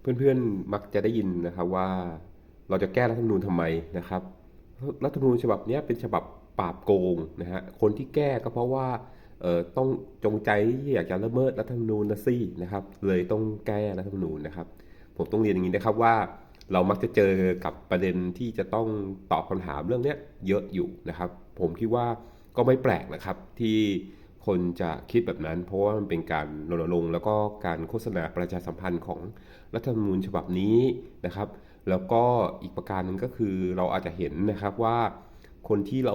เพื่อนๆมักจะได้ยินนะครับว่าเราจะแก้รัฐธรรมนูญทำไมนะครับ รัฐธรรมนูญฉบับนี้เป็นฉบับปราบโกงนะฮะคนที่แก้ก็เพราะว่าต้องจงใจอยากจะละเมิดรัฐธรรมนูญนะสินะครับ เลยต้องแก้รัฐธรรมนูญนะครับ ผมต้องเรียนอย่างนี้นะครับว่าเรามักจะเจอกับประเด็นที่จะต้องตอบคำถามเรื่องนี้เยอะอยู่นะครับ ผมคิดว่าก็ไม่แปลกนะครับที่คนจะคิดแบบนั้น เพราะว่ามันเป็นการรณรงค์แล้วก็การโฆษณาประชาสัมพันธ์ของ รัฐธรรมนูญฉบับนี้นะครับ แล้วก็อีกประการหนึ่งก็คือเราอาจจะเห็นนะครับว่าคนที่เรา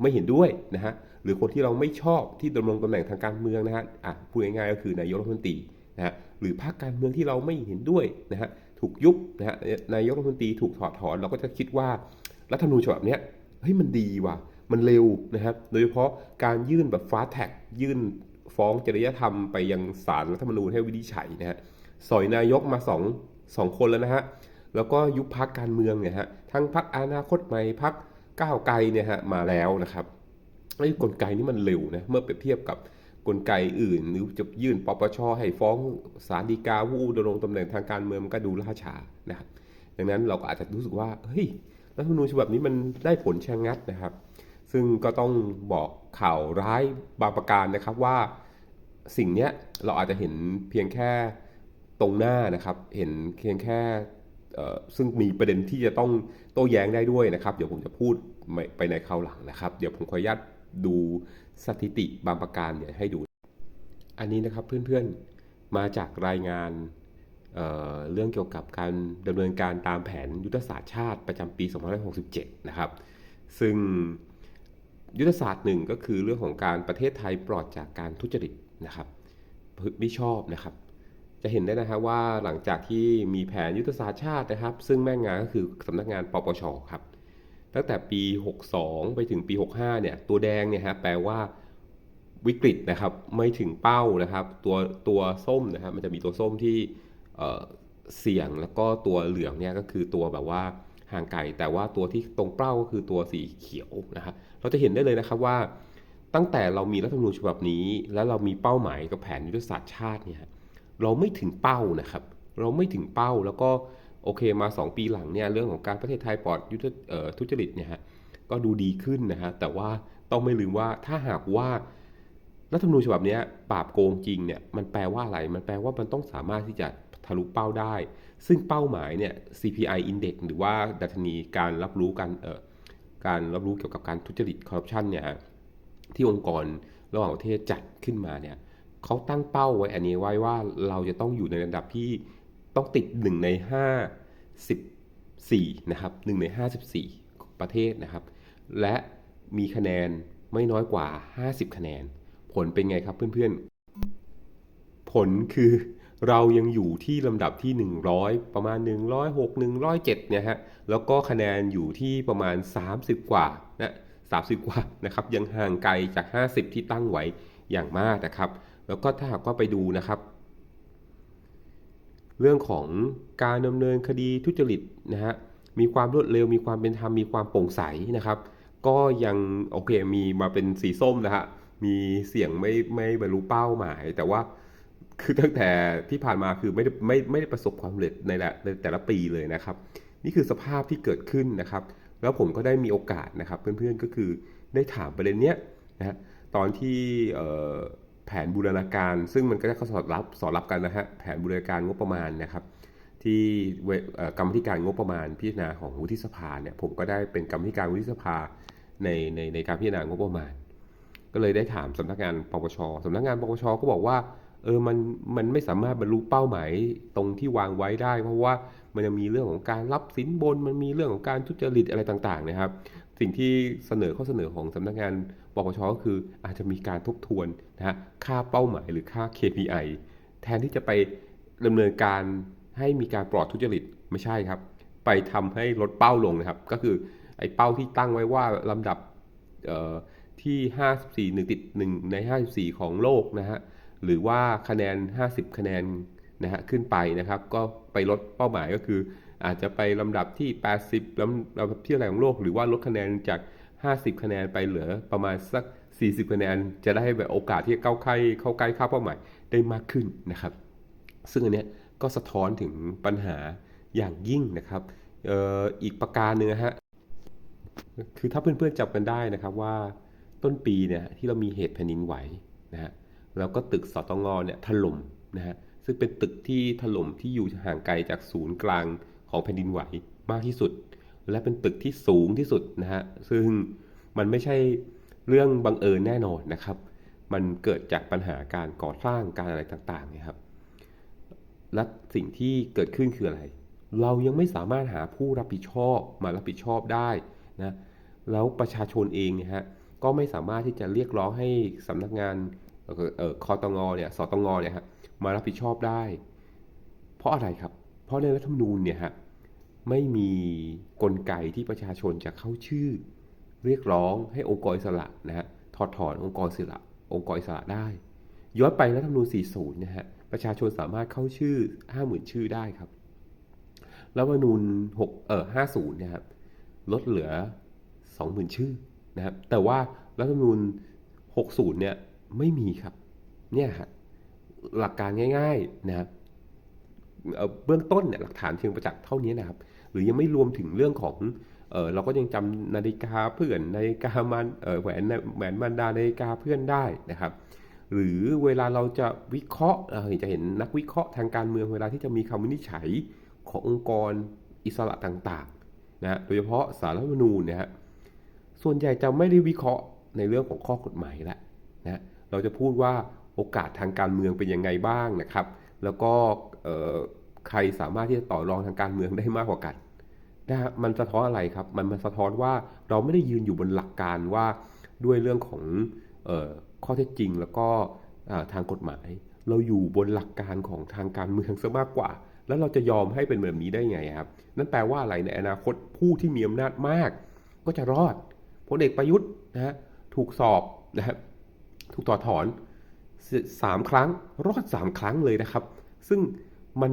ไม่เห็นด้วยนะฮะหรือคนที่เราไม่ชอบที่ดำรงตำแหน่งทางการเมืองนะฮะอะพูดง่ายๆก็คือนายกรัฐมนตรีนะฮะหรือพรรคการเมืองที่เราไม่เห็นด้วยนะฮะถูกยุบนะฮะนายกรัฐมนตรีถูกถอดถอน เราก็จะคิดว่ารัฐธรรมนูญฉบับนี้เฮ้ยมันดีว่ะมันเร็วนะครับ โดยเฉพาะการยื่นแบบฟาสแท็กยื่นฟ้องจริยธรรมไปยังศาลรัฐธรรมนูญให้วินิจฉัยนะฮะ สอยนายกมาสองสองคนแล้วนะฮะ แล้วก็ยุบพักการเมืองเนี่ยฮะ ทั้งพักอนาคตใหม่พักก้าวไกลเนี่ยฮะมาแล้วนะครับไอ้กลไกนี้มันเร็วนะ เมื่อเปรียบเทียบกับกลไกอื่น หรือจะยื่นปปชให้ฟ้องศาลฎีกาผู้ดำรงตำแหน่งทางการเมืองมันก็ดูล่าช้านะครับดังนั้นเราก็อาจจะรู้สึกว่าเฮ้ยรัฐธรรมนูญฉบับนี้มันได้ผลชะงัดนะครับ ซึ่งก็ต้องบอกข่าวร้ายบางประการนะครับว่าสิ่งเนี้ยเราอาจจะเห็นเพียงแค่ ตรงหน้านะครับ เห็นเพียงแค่ซึ่งมีประเด็นที่จะต้องโต้แย้งได้ด้วยนะครับ เดี๋ยวผมจะพูดไปในคราวหลังนะครับ เดี๋ยวผมขออนุญาตดูสถิติบางประการเนี่ยให้ดู อันนี้นะครับเพื่อนๆมาจากรายงานเเรื่องเกี่ยวกับการดำเนินการตามแผนยุทธศาสตร์ชาติประจำปี 2567 นะครับ ซึ่งยุทธศาสตร์หนึ่งก็คือเรื่องของการประเทศไทยปลอดจากการทุจริตนะครับไม่ชอบนะครับ จะเห็นได้นะครับว่าหลังจากที่มีแผนยุทธศาสตร์ชาตินะครับ ซึ่งแม่งานก็คือสำนักงานปปชครับตั้งแต่ปี 62 ไปถึงปี 65 เนี่ย ตัวแดงเนี่ยฮะแปลว่าวิกฤตนะครับไม่ถึงเป้านะครับ ตัวตัวส้มนะครับมันจะมีตัวส้มที่เสี่ยงแล้วก็ตัวเหลืองเนี่ยก็คือตัวแบบว่าห่างไกลแต่ว่าตัวที่ตรงเป้าก็คือตัวสีเขียวนะครับเราจะเห็นได้เลยนะครับว่า ตั้งแต่เรามีรัฐธรรมนูญฉบับนี้ แล้วเรามีเป้าหมายกับแผนยุทธศาสตร์ชาติเนี่ย เราไม่ถึงเป้านะครับ เราไม่ถึงเป้าแล้วก็โอเคมา 2 ปีหลังเนี่ยเรื่องของการประเทศไทยปลอดยุทธทุจริตเนี่ยฮะก็ดูดีขึ้นนะฮะแต่ว่าต้องไม่ลืมว่าถ้าหากว่ารัฐธรรมนูญฉบับนี้ปราบโกงจริงเนี่ยมันแปลว่าอะไร มันแปลว่ามันต้องสามารถที่จะทะลุเป้าได้ ซึ่งเป้าหมายเนี่ย CPI Index หรือว่าดัชนีการรับรู้การเอ่อการรับรู้เกี่ยวกับการทุจริตคอร์รัปชันเนี่ยที่องค์กรระหว่างประเทศจัดขึ้นมาเนี่ย เขาตั้งเป้าไว้ อันนี้ไว้ว่าเราจะต้องอยู่ในระดับที่ต้องติด 1 ใน 54 นะครับ 1 ใน 54 ประเทศนะครับ และมีคะแนนไม่น้อยกว่า 50 คะแนน ผลเป็นไงครับเพื่อนๆ ผลคือเรายังอยู่ที่ลำดับที่ 100 ประมาณ 106 107เนี่ยฮะ แล้วก็คะแนนอยู่ที่ประมาณ 30 กว่านะ30 กว่านะครับ ยังห่างไกลจาก 50 ที่ตั้งไว้อย่างมากนะครับ แล้วก็ถ้าหากว่าไปดูนะครับ เรื่องของการดำเนินคดีทุจริตนะฮะมีความรวดเร็วมีความเป็นธรรมมีความโปร่งใสนะครับ ก็ยังโอเคมีมาเป็นสีส้มนะฮะมีเสียงไม่ไม่บรรลุเป้าหมาย แต่ว่าคือตั้งแต่ที่ผ่านมาคือไม่ไม่ไม่ได้ประสบความสำเร็จในแต่แต่ละปีเลยนะครับ นี่คือสภาพที่เกิดขึ้นนะครับ แล้วผมก็ได้มีโอกาสนะครับ เพื่อนๆก็คือได้ถามประเด็นเนี้ยนะตอนที่ แผนบูรณาการ ซึ่งมันก็จะสอดรับสอดรับกันนะฮะแผนบูรณาการงบประมาณนะครับ ที่กรรมธิการงบประมาณพิจารณาของวุฒิสภาเนี่ยผมก็ได้เป็นกรรมธิการวุฒิสภาในในในการพิจารณางบประมาณ ก็เลยได้ถามสำนักงานปปชสำนักงานปปชก็บอกว่าเออมันมันไม่สามารถบรรลุเป้าหมายตรงที่วางไว้ได้ เพราะว่ามันจะมีเรื่องของการรับสินบนมันมีเรื่องของการทุจริตอะไรต่างๆนะครับ สิ่งที่เสนอข้อเสนอของสำนักงานปปชก็คืออาจจะมีการทบทวนนะฮะค่าเป้าหมายหรือค่า KPI แทนที่จะไปดำเนินการให้มีการปลอดทุจริตไม่ใช่ครับ ไปทำให้ลดเป้าลงนะครับ ก็คือไอ้เป้าที่ตั้งไว้ว่าลำดับที่ 54 1ติด1ใน 54 ของโลกนะฮะหรือว่าคะแนน 50 คะแนนนะฮะขึ้นไปนะครับ ก็ไปลดเป้าหมายก็คือ อาจจะไปลำดับที่ 80ลำลำดับที่อะไรของโลก หรือว่าลดคะแนนจาก 50 คะแนนไปเหลือประมาณสัก 40 คะแนน จะได้แบบโอกาสที่เข้าใกล้เข้าใกล้ค่าเป้าหมายได้มากขึ้นนะครับ ซึ่งอันนี้ก็สะท้อนถึงปัญหาอย่างยิ่งนะครับอออีกประการหนึ่งฮะคือถ้าเพื่อนๆจำกันได้นะครับว่าต้นปีเนี่ยที่เรามีเหตุแผ่นดินไหวนะฮะแล้วก็ตึกสตงเนี่ยถล่มนะฮะซึ่งเป็นตึกที่ถล่มที่อยู่ห่างไกลจากศูนย์กลาง ของแผ่นดินไหวมากที่สุด และเป็นตึกที่สูงที่สุดนะฮะซึ่งมันไม่ใช่เรื่องบังเอิญแน่นอนนะครับ มันเกิดจากปัญหาการก่อสร้างการอะไรต่างๆเนี่ยครับและสิ่งที่เกิดขึ้นคืออะไร เรายังไม่สามารถหาผู้รับผิดชอบมารับผิดชอบได้นะแล้วประชาชนเองเนี่ยฮะก็ไม่สามารถที่จะเรียกร้องให้สำนักงานเออคอตงเนี่ยสตงเนี่ยฮะมารับผิดชอบได้ เพราะอะไรครับ เพราะในรัฐธรรมนูญเนี่ยฮะไม่มีกลไกที่ประชาชนจะเข้าชื่อ เรียกร้องให้องค์กรอิสระนะฮะถอดถอนองค์กรอิสระ องค์กรอิสระได้ ย้อนไปรัฐธรรมนูญ 40 นะฮะประชาชนสามารถเข้าชื่อ 50,000 ชื่อได้ครับรัฐธรรมนูญ6เอ่อ50เนี่ยครับลดเหลือ 20,000 ชื่อนะครับแต่ว่ารัฐธรรมนูญ 60 เนี่ยไม่มีครับ เนี่ยฮะหลักการง่าย ๆนะครับ เบื้องต้นเนี่ยหลักฐานเชิงประจักษ์เท่านี้นะครับ หรือยังไม่รวมถึงเรื่องของเออเราก็ยังจำนาฬิกาเพื่อนนาฬิกามันเออแหวนแหวนมันดานาฬิกาเพื่อนได้นะครับ หรือเวลาเราจะวิเคราะห์เออจะเห็นนักวิเคราะห์ทางการเมืองเวลาที่จะมีคำวินิจฉัยขององค์กรอิสระต่างๆนะฮะโดยเฉพาะสารรัฐมนูญนะฮะส่วนใหญ่จะไม่ได้วิเคราะห์ในเรื่องของข้อกฎหมายละนะเราจะพูดว่าโอกาสทางการเมืองเป็นยังไงบ้างนะครับ แล้วก็ใครสามารถที่จะต่อรองทางการเมืองได้มากกว่ากันนะฮะมันสะท้อนอะไรครับ มันมันสะท้อนว่าเราไม่ได้ยืนอยู่บนหลักการว่าด้วยเรื่องของออข้อเท็จจริงแล้วก็ทางกฎหมาย เราอยู่บนหลักการของทางการเมืองซะมากกว่า แล้วเราจะยอมให้เป็นแบบนี้ได้ไงครับ นั่นแปลว่าอะไรในอนาคตผู้ที่มีอำนาจมาก ก็จะรอดพลเอกประยุทธ์นะฮะถูกสอบนะฮะถูกต่อถอน สามครั้งรอดสามครั้งเลยนะครับ ซึ่งมัน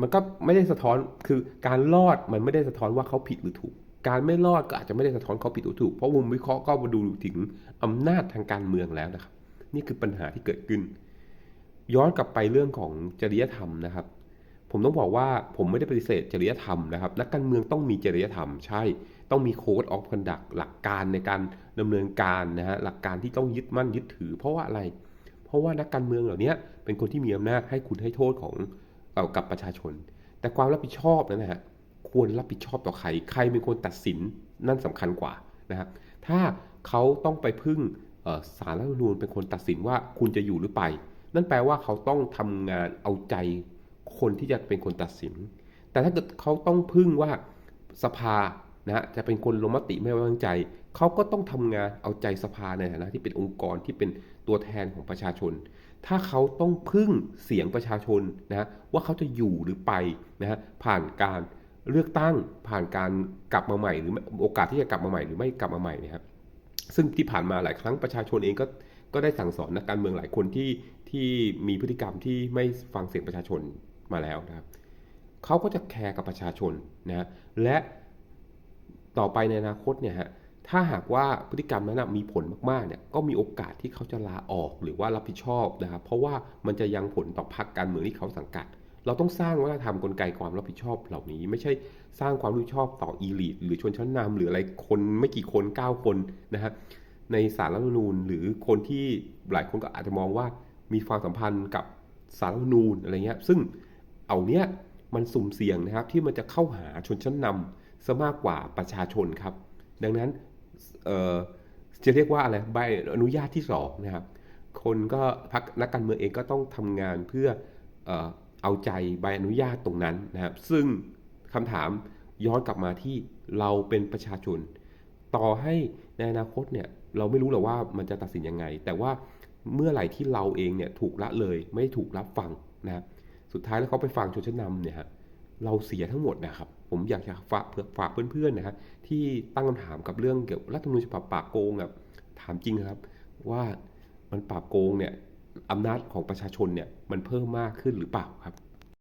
มันก็ไม่ได้สะท้อนคือการรอดมันไม่ได้สะท้อนว่าเขาผิดหรือถูก การไม่รอดก็อาจจะไม่ได้สะท้อนเขาผิดหรือถูก เพราะมุมวิเคราะห์ก็มาดูถึงอำนาจทางการเมืองแล้วนะครับ นี่คือปัญหาที่เกิดขึ้น ย้อนกลับไปเรื่องของจริยธรรมนะครับ ผมต้องบอกว่าผมไม่ได้ปฏิเสธจริยธรรมนะครับ นักการเมืองต้องมีจริยธรรม ใช่ ต้องมีโค้ดออฟคอนดักหลักการในการดำเนินการนะฮะหลักการที่ต้องยึดมั่นยึดถือ เพราะว่าอะไรเพราะว่านักการเมืองเหล่านี้เป็นคนที่มีอำนาจให้คุณให้โทษของเอ่อกับประชาชน แต่ความรับผิดชอบนั้นนะฮะควรรับผิดชอบต่อใครใครเป็นคนตัดสินนั่นสำคัญกว่านะครับถ้าเขาต้องไปพึ่งเอ่อศาลรัฐธรรมนูญเป็นคนตัดสินว่าคุณจะอยู่หรือไป นั่นแปลว่าเขาต้องทำงานเอาใจคนที่จะเป็นคนตัดสิน แต่ถ้าเกิดเขาต้องพึ่งว่าสภา นะจะเป็นคนลงมติไม่ไว้วางใจ เขาก็ต้องทำงานเอาใจสภาในฐานะที่เป็นองค์กรที่เป็นตัวแทนของประชาชน ถ้าเขาต้องพึ่งเสียงประชาชนนะว่าเขาจะอยู่หรือไปนะผ่านการเลือกตั้งผ่านการกลับมาใหม่ หรือโอกาสที่จะกลับมาใหม่หรือไม่กลับมาใหม่นะครับซึ่งที่ผ่านมาหลายครั้งประชาชนเองก็ก็ได้สั่งสอนนักการเมืองหลายคนที่ที่มีพฤติกรรมที่ไม่ฟังเสียงประชาชนมาแล้วนะครับเขาก็จะแคร์กับประชาชนนะและ ต่อไปในอนาคตเนี่ยฮะถ้าหากว่าพฤติกรรมนั้นนะมีผลมากๆเนี่ยก็มีโอกาสที่เขาจะลาออกหรือว่ารับผิดชอบนะครับเพราะว่ามันจะยังผลต่อพรรคการเมืองที่เขาสังกัด เราต้องสร้างวัฒนธรรมกลไกความรับผิดชอบเหล่านี้ ไม่ใช่สร้างความรับผิดชอบต่ออีลิทหรือชนชั้นนำหรืออะไรคนไม่กี่คน 9 คนนะฮะในสารรัฐธรรมนูญ หรือคนที่หลายคนก็อาจจะมองว่ามีความสัมพันธ์กับสารรัฐธรรมนูญอะไรเงี้ยซึ่งเอาเนี้ยมันสุ่มเสี่ยงนะครับที่มันจะเข้าหาชนชั้นนำ ซะมากกว่าประชาชนครับ ดังนั้นจะเรียกว่าอะไรใบอนุญาตที่สองนะครับ คนก็พักนักการเมืองเองก็ต้องทำงานเพื่อเอาใจใบอนุญาตตรงนั้นนะครับ ซึ่งคำถามย้อนกลับมาที่เราเป็นประชาชน ต่อให้ในอนาคตเนี่ยเราไม่รู้หรอกว่ามันจะตัดสินยังไง แต่ว่าเมื่อไหร่ที่เราเองเนี่ยถูกละเลยไม่ถูกรับฟังนะครับสุดท้ายแล้วเขาไปฟังชนชั้นนำเนี่ยฮะ เราเสียทั้งหมดนะครับ ผมอยากจะฝากฝากเพื่อนๆนะฮะที่ตั้งคำถามกับเรื่องเกี่ยวกับรัฐธรรมนูญฉบับปราบโกงแบบถามจริงครับ ว่ามันปราบโกงเนี่ยอำนาจของประชาชนเนี่ยมันเพิ่มมากขึ้นหรือเปล่าครับ